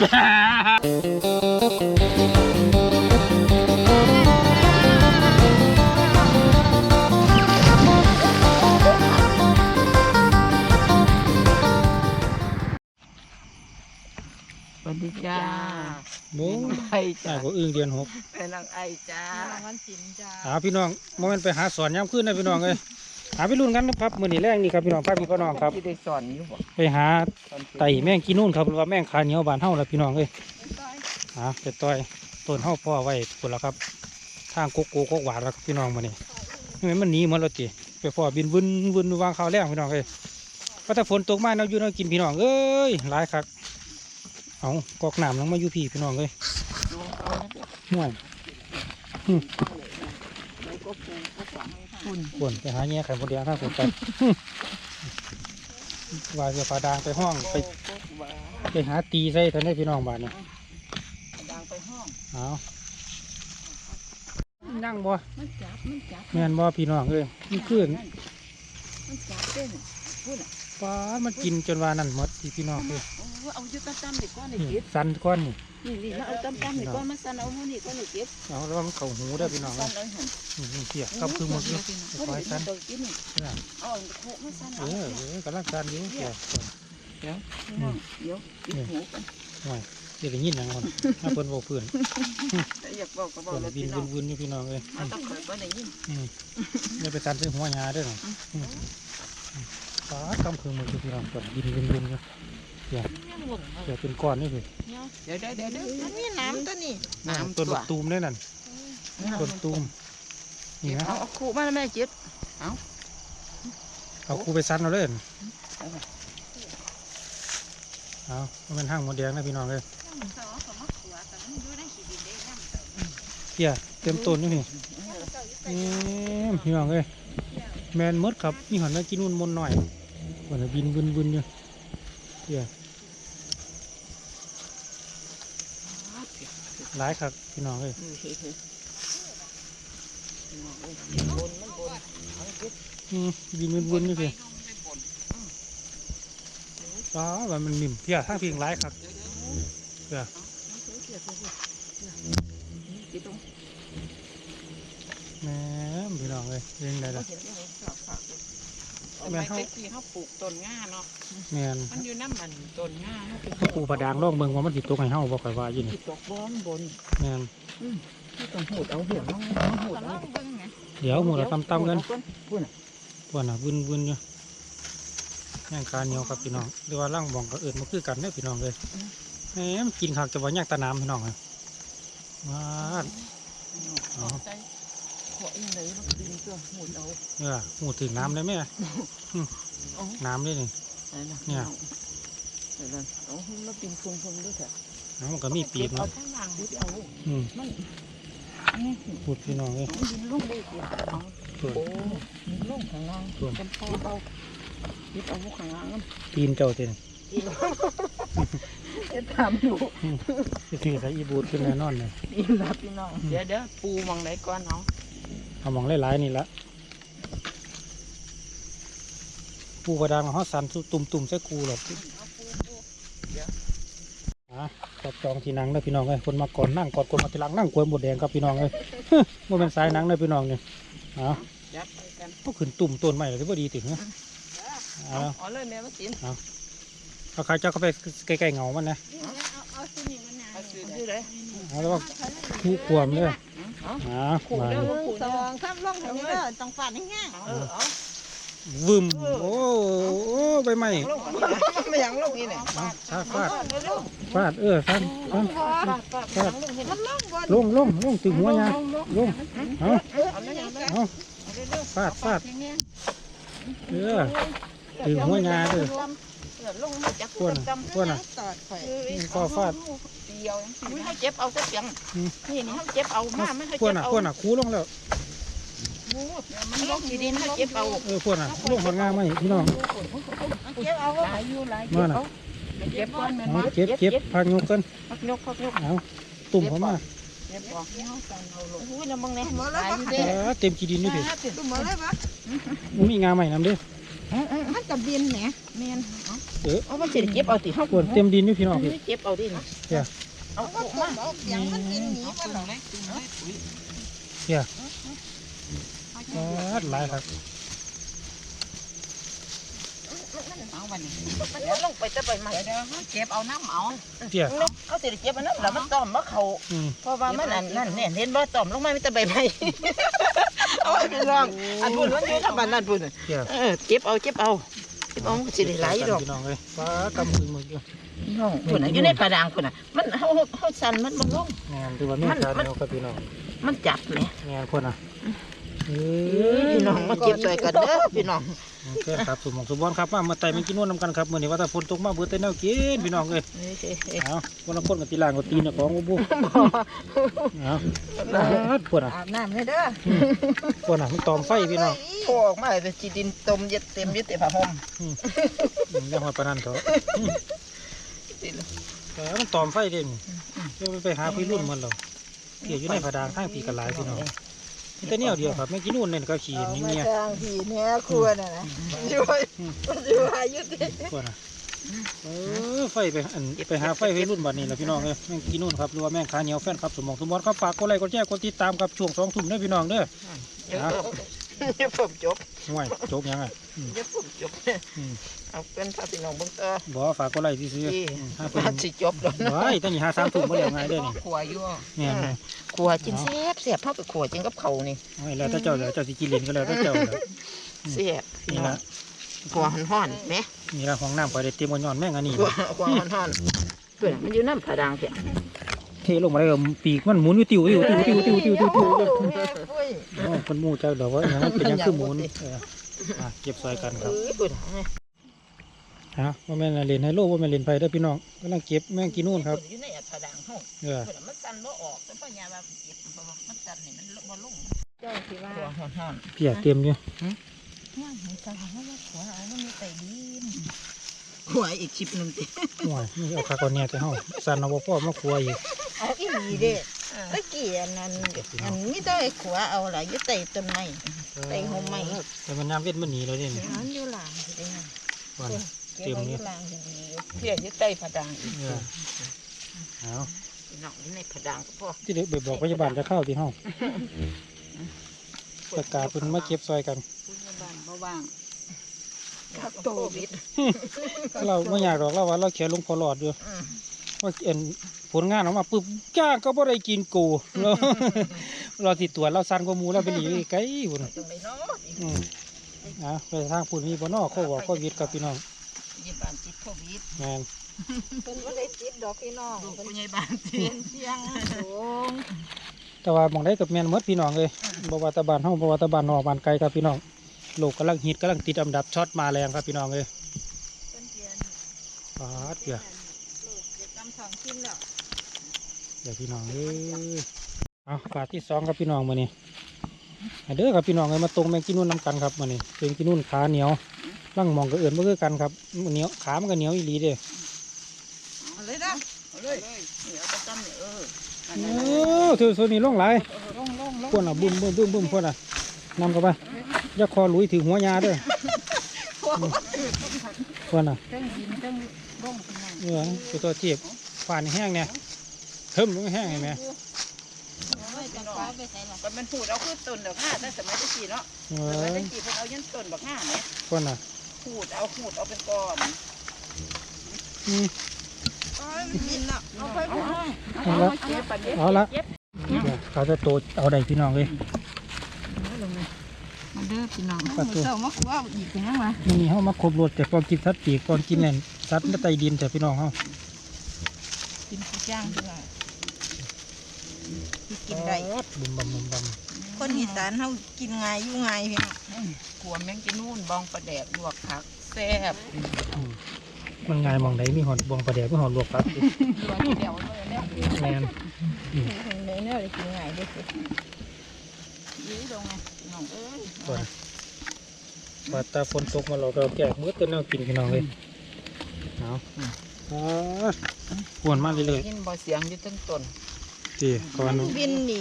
สวัสดีจ้าโบ้ไอ้ได้จ้าก็อึ้งเดือนหกเป็นนางไอ้จ้า วันศิลป์จ้า หาพี่น้องโมเมนไปหาสอนย้ำขึ้นนะพี่น้องเลย หาไปรุ่นกันนะครับมื้อนี้แรงนี่ครับพี่น้องพาพี่พ่อน้องครับ ที่ได้สอนอยู่บ่ไปหาไต่แม่งกินนู่นครับหรือว่าแม่งคาเหนียวบานเฮาละพี่น้องเลยหาไปต่อยต้นเฮาพ่อไว้พุ่นแล้วครับ ทางโกโก้กกหวานแล้วครับพี่น้องมื้อนี้ไม่มันหนีหมดแล้วติไปพ่อบินวุ่นวุ่นวางข้าวแรงพี่น้องเลยก็ถ้าฝนตกมาเราอยู่เรากินพี่น้องเอ้ยหลายคักเอากอกน้ำลงมาอยู่พี่พี่น้องเลยดูเอานะเด็กห่วยแล้วก็ ปูก็ฝังให้ท่านคุณปวนไปหาแง่ไข่มดแดงทางฝนไปว่าจะพาดางไปห้องไปโก็ว่าไปหาตีใส่ท่านให้พี่น้องบ้านเนี่ยดังไปห้องเอานั่งบ่มันจับมันจับแม่นบ่พี่น้องเอ้ยมันขึ้นมันจับเต้นพูดอะป้าดมันกินจนว่านั่นหมดพี่พี่น้องเอ้ยโอ้ เอาอยู่ตั้มๆนี่ก้อนนี่นี่เก็บสันก้อนนี่นี่นี่มาเอาตั้มๆนี่ก้อนมาสั่นเอาหูนี่ก้อนนี่เก็บเอาแล้วมันเข้าหูได้อพี่น้องสั่เอ้นยเอาหั่นนี่นี่เสียกับคือหมดเลยพอคอยดีสัมันนตัวกินนี่เนี่ยเอาโคมาสั่นเอเอาอเออกำลังสันอยู่เสียเดี๋ยวพี่น้องเดี๋ยวปิดหูกันห่วยเดี๋ยวได้ยินหยังก่อนถ้าเพิ่นบ่พื้นอยากบอกก็บอกเพิ่นเลยวิพี่นน้องวุ่นๆอยู่พี่น้องเอ้ยเอาตะข่อยก็ได้ยินอืมอย่าไปตันใส่หัวหญ้าเด้อน่ะอืมป้าดกำคือมืออยู่พี่น้องก่อนบินวุ่นๆ อยู่เดี๋ยวเดี๋ยวเป็นก้อนนี่พี่เดี๋ยวเดี๋ยวเดี๋ยวเดี๋ยวมันมีน้ำตัวนี้น้ำต้นตัวบักตูมได้นั่นต้นตูมนี่นะเอาเอาคู่มาแล้วแม่จิตเอาครูไปซันเอาเลยเอามันเป็นห้างหมดแดงนะพี่น้องเลยเพียเต็มต้นนี่พี่เอ็มพี่น้องเลยแมนหมดครับนี่หันมากินนุ่นมนหน่อยวันนี้บินบุนบุนอยู่เพีย หลายครับพี่น้องเลยเฮ้ยเฮ้ยเฮ้ยบนมันบนเอาจิตอืมบินบุนบุนอยู่พี่ว้าวว่ามันนิ่มเพียทางเพียงหลายครับเพียจิตตรงแหม่พี่น้องเลยเรื่องใดล่ะ เห็นยังไงฝากฝากแม่แม่นเฮาตะกี้เขาปลูกต้นง่าเนาะแม่นมันอยู่น้ำมันต้นง่าเขาเป็นถ้าปูประดางลองเบิ่งว่ามันสิตกให้เฮาบ่ค่อยว่าอยู่นี่ที่ตกบอนบนแม่นที่ต้องหูดเอาเหี่ยวน้องหูดแต่เอาว่าเบิ่งไงเดี๋ยวหมูเราตำๆกันพูดน่ะพวกน่ะวุ่นๆอยู่ย่างคาเหนียวครับพี่น้องหรือว่าล่างบ่องก็เอิ้นมาคือกันเด้อพี่น้องเลยแหมมันกินคักจะว่าย่างตะน้ำพี่น้องเอ้ยว้าดอ๋อใจ ขอยังไงมันดินตัวหูดเอาเออหูถึงน้ำได้ไหมเอาน้ำได้นี่ไหนล่ะเนี่ยเดี๋ยวนะเอาให้มันเป็นพวงๆด้วยเถอะน้ำมันก็มีปีกเอาเนาะข้างล่างดิเอาอืมมันนี่พูดพี่น้องเลยเอาดินลงไปอีกเอาส่วนโอ้ดินลงข้างล่างส่วนกันพอเอาดิบเอาข้างล่างนั่นตีนเจ้าเต็นจะถามอยู่สิถือใส่อีบูดขึ้นแน่นอนเลยนี่รับพี่น้องเดี๋ยวเดี๋ยวปูมองไหนก่อนเอา เอาหมองหลายๆนี่ละปูกระดางของเขาสันตุ่มๆใส่กูหรอกอะจับจองที่นั่งเลยพี่น้องเลยคนมาก่อนนั่งก่อนคนมาทีหลังนั่งกวนบดแดงครับพี่น้องเลยว่าเป็นสายหนังเลยพี่น้องเนี่ยเอ้ายัดไปกันพวกขึ้นตุ่มต้นใหม่เลยพอดีติเนี่ยเอาเอาเอาเลยแม่มาสินเอาใครเจ้าเข้าไปใกล้ๆเงามันนะเอาเอาตัวนี้มันนะเอาซื้อซื้อเลยเอาแล้วว่าคู่ควมเลยเอาอ่าขู่มาเด้อ หนึ่งสองสามลงทางนี้เด้อต้องฟาดให้แห้งเอาเออเอาวึมโอ้โอ้ใบไม้ลงไม่ยังลงนี่เนี่ยเอาฟาดฟาดฟาดเออฟาดฟาดปาดปาดยังลงนี่มันลงบนลงลงลงถึงหัวยาลงเอาเอาไม่ยังเลยเอาฟาดฟาดเออถึงหัวยาเด้อล งมาจากพวกน่ะพวกน่ะตอดข่อยก็ฟาดเดียวอุ้ยให้เจ็บเอาสักยังนี่นี่ให้เจ็บเอามาไม่ให้พวกเจ็บน่ะเอาพวกน่ะคูลงแล้วมันลงที่ดินให้เจ็บเอาเออพวกน่ะลงผลงานมาอีกพี่น้องเก็บเอาหลายอยู่หลายเจ็บเอาเจ็บก่อนแม่เอาเก็บเก็บพักยกกันพักยกพักยกเอาตุ่มเขามาเจ็บออกเอากันเอาลงอุ้ยน้ำมึงเนี่ยหมดหแล้วลายปะอยู่เอเด้อเต็มกีดินนี่พี่ดูหมดเลยปะมันมีงาใหม่นำเด้อมันจะบินเนี่ยแม่น เออเอามันสิได้เก็บเอาติเฮาปวดเต็มดินอยู่พี่น้องพี่เก็บเอาดินะเดี๋ยวเอาเอาออกมามาเอาเสียงมันกินหนีมันหรอปาดหลายครับเอาวันนี้มันลงไปแต่ใบไม้เดี๋ยวเก็บเอาน้ำเอาเดี๋ยวเอาสิได้เก็บอันนั้นแล้วมันต้อมมาเขาอืมเพราะว่ามันอันนั่นเนี่ยเห็นบ่ต้อมลงมามีแต่ใบไม้เอาไว้พี่น้องอันพุ่นมันอยู่ทางบ้านนั่นพุ่นเดี๋ยวเออเก็บเอาเก็บเอา เก็บเอามันก็สิได้หลายดอกพี่น้องเลยปลากำมือมืออยู่พี่น้องพุ่นน่ะอยู่ในป่าดางพุ่นน่ะ มันเฮาเฮาสั่นมันบ่ลงงานที่ว่าแม่ขาเหนียวครับพี่น้องมันจับแหมงานคนอะเอเอ้ย พี่น้องมาเก็บใส่กันเด้อพี่น้องโอเคครับสมองสมบัติครับมามาไต่มันกินนวดนำกันครับมื่อนี้ว่าถ้าฝนตกมาเบื่อแต่แนวกินพี่น้องเลยเอ้ยเอ้ยเอ้ยเอาวันละคนกับตีลางกับตีนของบุบเอาปวดอะอาบน้ำเลยเด้อปวดอะมันตอมไฟพี่น้องโผล่ออกมาเป็นจีดินต้มเย็ดเต็มอยึดเต็มผ้าห่มยังมาปานนันเถอะแต่มันตอมไฟเด่นเดี๋ยวไปหาพี่รุ่นมันหรอกเกี่ยวอยู่ในผาดางข้างปีกระลายพี่น้องมี แต่เนี่ยเดียวครับแม่กินนู่นเนี่ยก็ขี่นี่มาเมียทางผีเนี่ยครัวน่ะนะอยู่อยู่อายุดิปวดอะเออไฟไปอันไปหาไฟพี่รุ่นบัดนี้แหละพี่น้องเลยแม่งกินนู่นครับหรือว่าแม่งขาเหนียวแฟนครับสมองสมบัติครับฝากกดไลค์กดแชร์กดติดตามครับช่วงสองทุ่มเด้อพี่น้องเด้อ เดี๋ยวเดี๋ยวผมจบห่วยจบยังไงเดี๋ยวผมจบอืมเอาเป็นพาพี่น้องเบิ่งต่อบอกว่าฝากกดไลค์ซื้อที่ๆอืมห้าเพิ่มานสิจบแล้วว้ายตั้งนี่หาสามทุ่มบ่แล้วไงเด้อนี่ขัวอยู่เนี่ยนะขัวกินแซ่บแซ่บเฮาไปขัวกินกับเขาวนี่เอาให้แล้วถ้าเจ้าแล้วเจ้าสิกินเล่นก็แล้วถ้าเจ้าแล้วแซ่บพี่นี่น้องละขัวห่อนๆแหมนี่ละห้องน้ำไปได้เตรียมกันย้อนแม่งอันนี้ขัวขัวห่อนๆเพิ่นมันอยู่น้ำผาดางเพีย เทลงมาได้ก็ปีกมันหมุนอยู่ติวติวติวติวติวติวติวติวแม่ปุ้ยอ๋อคนหมู่เจ้าดอกว่าอย่างนั้นเป็นหยังคือหมุนเอออะเก็บซอยกันครับ เอ้ยเพิ่นฮะว่าแม่นเล่นไฮโลว่าแม่นเล่นไฟเด้อพี่น้องกำลังเก็บแม่งกินนู่นครับ อยู่ในผาดางเฮาเออเพิ่นมันสั่นบ่ออกแต่พ่อยาว่าเก็บเพราะว่ามันสั่นนี่มันบ่ลงเจ้าสิว่าขัวห่อนเปียกเต็มอยู่ย่างให้สั่งให้ว่าขวาเอามันมีแต่ดินๆขัวอีกชิปหนึงติ ห่วยนี่เอาคากอนเนี่ยแต่เฮาสั่นเอาบ่พอมาครัวอีก เอาอีหลีเด้ตะกี้อันนั้นอันนี้ได้ขวาเอาล่ะอยู่ใต้ต้นไม้ใต้ห่มไม้แต่มันน้ำเวทมันหนีเลยเด้นี่มันอยู่หลังสิได้ไงว่าเก็บไว้อยู่หลังสิดีเพียอยู่ใต้ผาดางอีกเออเอาพี่น้องอยู่ในผาดางก็พอที่เด็กไปบอกพยาบาลจะเข้าที่ห้องประกาศเป็นมาเก็บซอยกันผู้ใหญ่บ้านบ่ว่างกักโควิดเราไม่อยากหรอกเราว่าเราเขียนลงพอหลอดอยู่อืม ว่าเอ็นผลงานออกมาปุ๊บจ้างก็บ่ได้กินกูเราเราติดตัวจเราสั้นกว่าหมูเราไปหนีไกลพุ่นจังไดเนาะอืมอะไปทางพุ่นมีบ่นอโควิดโควิดกับพี่น้องผู้ใหญ่บ้านติดโควิดแมนเพิ่นบ่ได้ติดดอกพี่น้องลูกเพิ่นผู้ใหญ่บ้านติเรียดนเสียงสูงแต่ว่าหมองได้กับแมนหมดพี่น้องเลยบ่ว่าแตะบานเฮาบ่ว่าแตะบานนอกบ้านไกลครับพี่น้องโลกกำลังฮิตกำลังติดอันดับช็อตมาแรงครับพี่น้องเลยเพิ่นเรียนปาดเดี๋ยวลู กจะกำท้องกินแล้วเดี๋ยวพี่น้องเอ้ยเอาฝาดที่สองครับพี่น้องมื้อนี้เอาเด้อครับพี่น้องเลยมาตรงแมงกินนุ่นน้ำกันครับมื้อนี้เป็นกินนุ่นขาเหนียวร่างหมองก็เอื่นบ่คือกันครับเหนียวขามันก็เหนียวอีหลีเด้เอาเลยนะเอาเลยนี่เอาไปตั้มนี่เอออันโอนั้นน่ะ้ถือส่วนนี้ลงหลายเออลงลงลงพวกน่ะบึ้มบึ้มบึ้มบึ้มพวกน่ะนำเข้าไปอย่าคอหลุยถือหัวยาเด้อพวกน่ะเทั้งดินเทั้งลงเป็นหยังเออตัวตัวเจ็บ ฝ่านแห้งเนี่ยเทิมลงแห้งเห็นไหมไม่จังฟ้าไปใส่ละก็มันพูดเอาคือต้นดอกห้าแต่สมัยตะกี้เนาะเอสมัยอตะกี้เพิ่นเอายันต้นดอกห้าเนี่ยพวกน่ะพูดเอาพูดเอาเป็นก้อนอืมโอ้ยมันกินแล้วเอาไปเอาพูดเอาเอาเก็บปันเด็ดเอาละเก็บเดี๋ยวเขาจะโตเอาได้พี่น้องเลยมันเด้อพี่น้องปลาตัวเจ้ามาขวาอีกเป็นยังไงนี่เขามาครบรถแต่ก่อนกินสัตว์ปีกก่อนกินแน่นสัตว์ใต้ดินแต่พี่น้องเขากินทุกอ ย่างด้วยที่กินได้บุมบัมบุมบัมคนอีสานเฮากินง่ายอยู่ง่ายพี่น้องขัวแมงกินนู่นบองปลาแดกลวกผักแซ่บอืมมันง่ายมองไหนมีหอดบองประเดี๋ยวมีหอดลวกครับตัวนี้เดียวเลยเนี่ยแมนเนื้อเนื้อได้กินง่ายเด้อสิยื้อลงไงพี่น้องเอ้ยก่อนว่าแตาฝนตกมาเราก็แกกมืดแต่แนวกินพี่น้องเลยเอา อ๋อปวนมากเลยเลยยินบ่เสียงอยู่ตั้งต้นดีก่อนบินหนี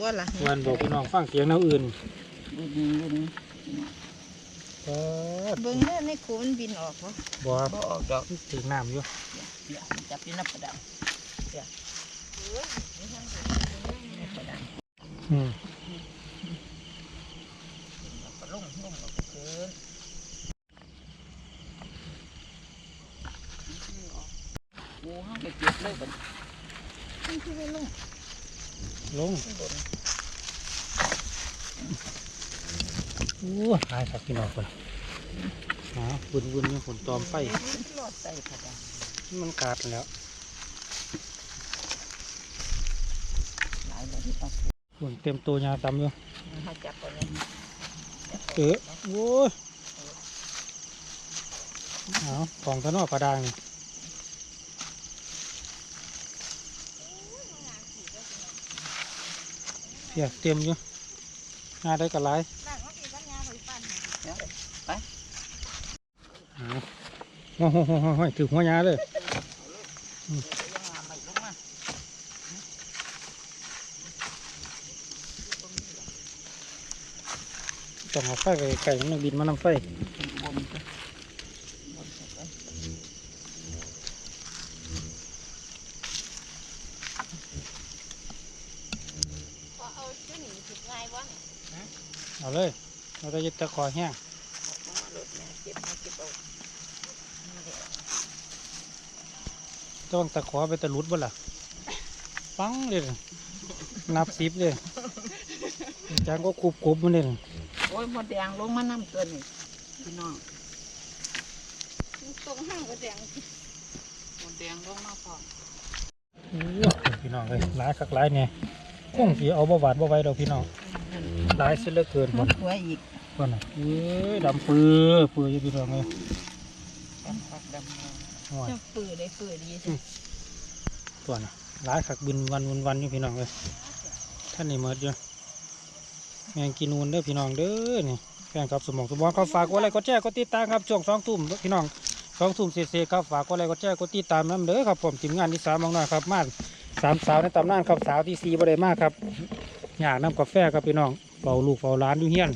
บ่ล่ะวันบอกพี่น้องฟังเสียงแนวอื่นดูดีดูดีเออเบิ่งเด้อในคูมันบินออกบ่บ่บ่ออกดอกถึงน้ำอยู่เดี๋ยวมันจับที่นับประดังเดี๋ยวนับประดังอืม แล้วก็ลงลงแล้วก็คืนงูห้างไปเก็บเลยบัด มันคือว่าลง ลงข้างบนอู้หายครับพี่น้องคนหาวุ่นวุ่นยู่ฝนตอมไปมันขาดแล้วฝนเต็มตัวยาตำอยู่เออโอ้ยเอาของทะนอกระดางนี่ เพียเต็มอยู่งาได้กระไรโอ้โหถือหัวยาเลยยังหม่ลงมาต้องเอาไฟไปไก่มันบินมานำไฟ บนบนไป พอเอาจุนี่สิง่ายบ่เนี่ย เอาเลย เราจะยึดตะขอแห้งมารถแม่เก็บมาเก็บเอาต้องตะขอไปตะลุดบ่ล่ะ ปังเลยน่ะนับสิบเลยจางก็คุบคุบๆมันเลยน่ะโอ้ยหมดแดงลงมาน้ำตัวนี่พี่น้องมันตรงห้างบ่แดงหมดแดงลงมาพอโอ้ยพี่น้องเลยหลายคักหลายเนี่ยคงสีเอาบ่หวาดบ่ไหว้ดอกพี่น้องหลายเสียเหลือเกินหมบ่ดหัวอีก บ่น่ะเอ้ยดำปื้อปื้ออยู่พี่น้องเลยดำพักดำแดงโอ้ยจะปื้อได้ปื้อดีสิตัวน่ะหลายคักบินวันวันวันอยู่พี่น้องเลยท่านนี่หมดอยู่แมงกินนูนเด้อพี่น้องเด้อนี่แฟนครับสมองสมองเขาฝากกดไลค์กดแชร์กดติดตามครับช่วงสองทุ่มพี่น้องสองทุ่มเศษๆครับฝากกดไลค์กดแชร์กดติดตามน้ำเด้อครับผมทีมงานที่สามมองหน้าครับมาสามสาวในตำนานครับสาวที่สี่บ่ได้มากครับอยากน้ำกาแฟครับพี่น้องเฝ้าลูกเฝ้าหล้านอยู่เฮียน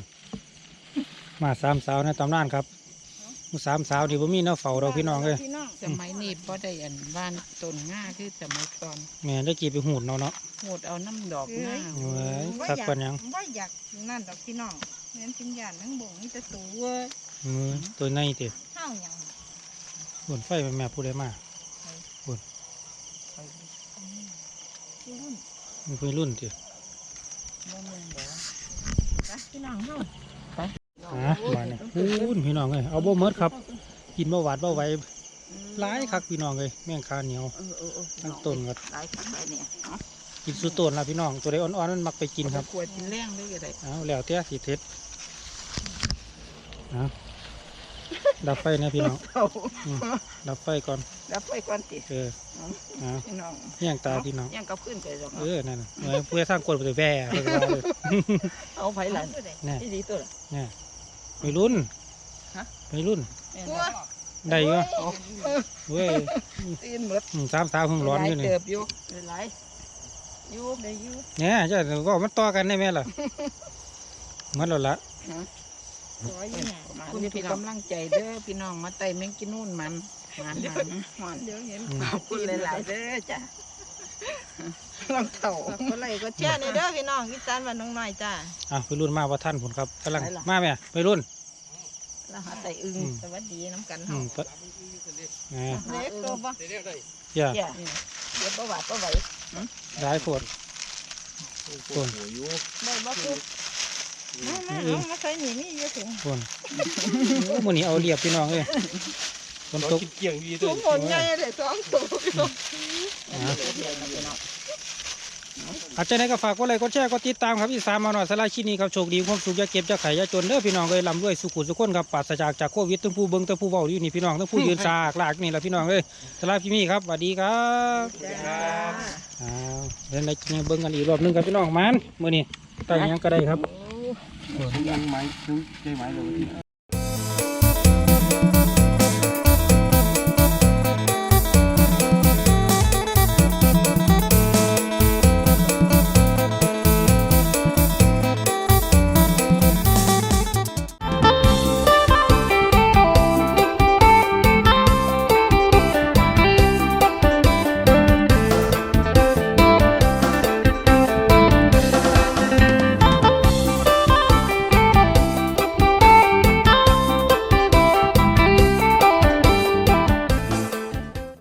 มาสามสาวในตำนานครับสามสาวที่บ่มีแน้าเฝ้าเราพี่น้องเลยพี่น้องสมัยนี้พอได้อันบ้านต้นง่าคือสมัยก่อนแม่ได้กี่ไปหูดเนาะเนาะโหดเอาน้ำดอกง่าเว้ยบ่สักอยากปันยังบ่อยากนั่นดอกพี่น้องแม่นจินยานทั้งบ่งมีแต่ตัวเว้ยเออตัวในติเฮาหยังบนไฟแม่แม่พูดได้มาอยู่รุ่นมันเพิ่นรุ่นติบ่แม่นบ่นะพี่น้องเฮา อะมาเนี่ยพูนพี่น้องเลยเอาบ่หมดครับ กินบ่หวาดบ่ไหวหลายคักพี่น้องเลยแม่งคาเหนียวเออเออเออทั้งต้นก็หลายคักหลายเนี่ยเอากินสุดต้นละพี่น้องตัวใดอ่อนๆมันมักไปกินครับขวดกินแรงได้ก็ได้เอาแล้วแต่สิเท็ดเอาดับไฟนะพี่น้องเอาดับไฟก่อนแล้วไปก่อนติเออเอาพี่น้องเฮี่ยงตาพี่น้องยังกับขึ้นไปหรอกเออนั่นน่ะเอาเพื่อสร้างกฎไปแว่ไปว่าเลยเอาไผหลานแน่ที่ดีตัวละเนี่ย ไม่รุ่นฮะไม่รุ่นแม่นตัวบ่ได้อยู่เว้ยตีนหมดอืมสามสาวเพิ่งร้อนอยู่หลานี่ เติบอยู่หลายอยู่ได้อยู่ เนี่ยจะก็มันต่อกันได้ไหมล่ะมันแล้วละสวยอยู่น่ะมาคุณพี่กำลังใจเด้อพี่น้องมาไต่แมงกินนู่นมันมันมันมันเดี๋ยวเห็นขอบคุณหลายๆเด้อจ้ะ ลองเต่า ฝากกดไลค์กดแชร์ในเด้อพี่น้องอีสานบ้านน้องน้อยจ้าอะไปรุ่นมาว่าท่านผลครับกำลังมาไหมไปรุ่น แล้วหาไต่อึงอืม สวัสดีน้ำกันอืเฮามก็แหมเล็กตัวบ่อย่าเจ้าเดี๋ยวประวัติประไหวร้ายโพดคนได้บ่คือมามาเอามาใส่นี่มีอยู่ถึงคนโอ้มือนี้เอาเรียบพี่น้องเลยคนตกถุงหมดใหญ่เลยสองตัวพี่น้องอะ อาจารย์ไหนก็ฝากกดไลค์กดแชร์กดติดตามครับอีสานมาหน่อยสลายชินีครับโชคดีความสุขอย่าเก็บอย่าไข่อย่าจนเด้อพี่น้องเลยลำด้วยสุขุสุขคนครับปราศจากจากโควิดทั้งผู้เบิ่งทั้งผู้เว้าอยู่นี่พี่น้องทั้งผู้ยืนซากลากนี่แหละพี่น้องเลยสลายพี่มีครับสวัสดีครับอ้าวเดี๋ยวในในเบิ่งกันอีกรอบหนึงครับพี่น้องมันมื้อนี้ตั้งยังก็ได้ครับยังไม้ถึงใจไม้เลย